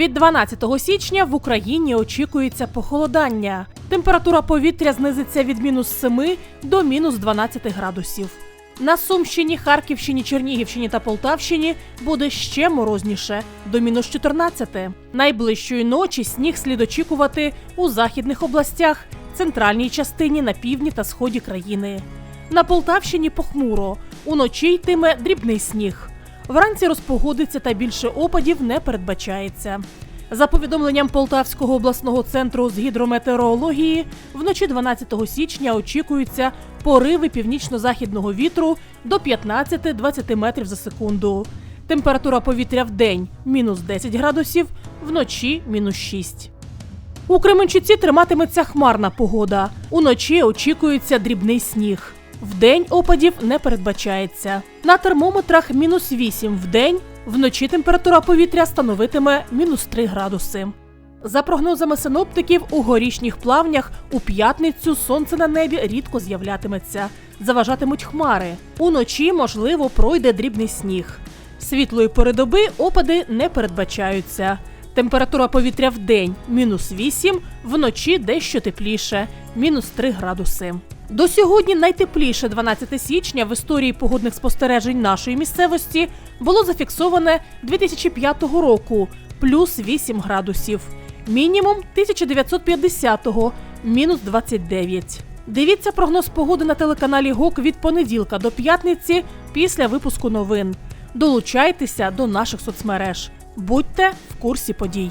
Від 12 січня в Україні очікується похолодання. Температура повітря знизиться від мінус 7 до мінус 12 градусів. На Сумщині, Харківщині, Чернігівщині та Полтавщині буде ще морозніше до мінус 14. Найближчої ночі сніг слід очікувати у західних областях, центральній частині на півдні та сході країни. На Полтавщині похмуро, уночі йтиме дрібний сніг. Вранці розпогодиться та більше опадів не передбачається. За повідомленням Полтавського обласного центру з гідрометеорології, вночі 12 січня очікуються пориви північно-західного вітру до 15-20 метрів за секунду. Температура повітря в день мінус 10 градусів, вночі мінус 6. У Кременчуці триматиметься хмарна погода. Уночі очікується дрібний сніг. Вдень опадів не передбачається. На термометрах мінус 8 в день, вночі температура повітря становитиме мінус 3 градуси. За прогнозами синоптиків, у горішніх плавнях у п'ятницю сонце на небі рідко з'являтиметься. Заважатимуть хмари. Уночі, можливо, пройде дрібний сніг. Світлої пори доби опади не передбачаються. Температура повітря в день мінус 8, вночі дещо тепліше мінус 3 градуси. До сьогодні найтепліше 12 січня в історії погодних спостережень нашої місцевості було зафіксоване 2005 року плюс 8 градусів. Мінімум 1950-го мінус 29. Дивіться прогноз погоди на телеканалі ГОК від понеділка до п'ятниці після випуску новин. Долучайтеся до наших соцмереж. Будьте в курсі подій.